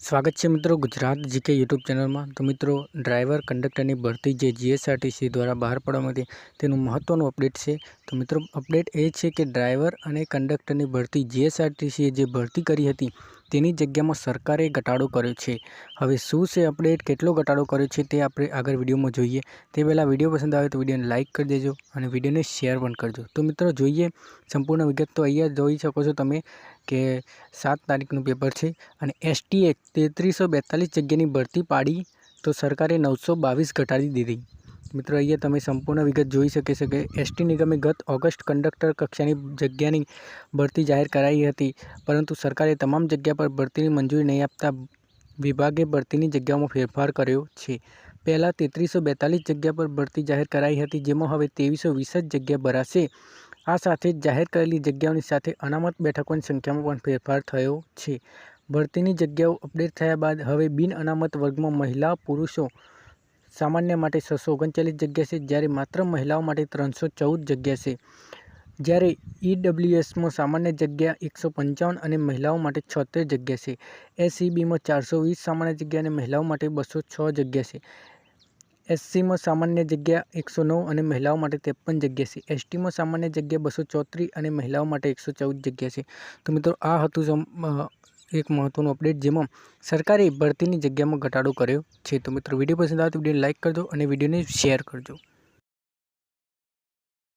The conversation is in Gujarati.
સ્વાગત છે મિત્રો ગુજરાત જીકે યુટ્યુબ ચેનલમાં. તો મિત્રો, ડ્રાઈવર, કંડક્ટરની ભરતી જે જીએસઆરટીસી દ્વારા બહાર પાડવામાં હતી, તેનું મહત્ત્વનું અપડેટ છે. તો મિત્રો, અપડેટ એ છે કે ડ્રાઈવર અને કંડક્ટરની ભરતી જીએસઆરટીસીએ જે ભરતી કરી હતી તેની જગ્યામાં સરકારે ઘટાડો કર્યો છે. હવે શું છે અપડેટ? કેટલો ઘટાડો કર્યો છે તે આપણે આગળ વિડીયોમાં જોઈએ. તે પહેલાં વીડિયો પસંદ આવે તો વિડીયોને લાઇક કરી દેજો અને વિડીયોને શેર પણ કરજો. તો મિત્રો જોઈએ, સંપૂર્ણ વિગત તો અહીંયા જોઈ શકો છો તમે કે સાત તારીખનું પેપર છે અને એસટીએ તેત્રીસો બેતાલીસ જગ્યાની ભરતી પાડી તો સરકારે નવસો બાવીસ ઘટાડી દીધી. મિત્રો, અહીંયા તમે સંપૂર્ણ વિગત જોઈ શકે છે કે એસટી નિગમે ગત ઓગસ્ટ કંડક્ટર કક્ષાની જગ્યાની ભરતી જાહેર કરાઈ હતી, પરંતુ સરકારે તમામ જગ્યા પર ભરતીની મંજૂરી નહીં આપતા વિભાગે ભરતીની જગ્યાઓમાં ફેરફાર કર્યો છે. પહેલાં તેત્રીસો બેતાલીસ જગ્યા પર ભરતી જાહેર કરાઈ હતી, જેમાં હવે ત્રેવીસો વીસ જ જગ્યા ભરાશે. આ સાથે જ જાહેર કરેલી જગ્યાઓની સાથે અનામત બેઠકોની સંખ્યામાં પણ ફેરફાર થયો છે. ભરતીની જગ્યાઓ અપડેટ થયા બાદ હવે બિન અનામત વર્ગમાં મહિલા પુરુષો સામાન્ય માટે છસો ઓગણચાલીસ જગ્યા છે, જ્યારે માત્ર મહિલાઓ માટે ત્રણસો ચૌદ જગ્યા છે. જ્યારે ઈડબ્લ્યુએસમાં સામાન્ય જગ્યા એકસો પંચાવન અને મહિલાઓ માટે છોતેર જગ્યા છે. એસસીબીમાં ચારસો વીસ સામાન્ય જગ્યા અને મહિલાઓ માટે બસો છ જગ્યા છે. એસસીમાં સામાન્ય જગ્યા એકસો નવ અને મહિલાઓ માટે ત્રેપન જગ્યા છે. એસટીમાં સામાન્ય જગ્યા બસો ચોત્રીસ અને મહિલાઓ માટે એકસો ચૌદ જગ્યા છે. તો મિત્રો, આ હતું એક મહત્ત્વનું અપડેટ જેમાં સરકારે ભરતીની જગ્યામાં ઘટાડો કર્યો છે. તો મિત્રો, વીડિયો પસંદ આવે તો વિડીયોને લાઇક કરજો અને વિડીયોને શેર કરજો.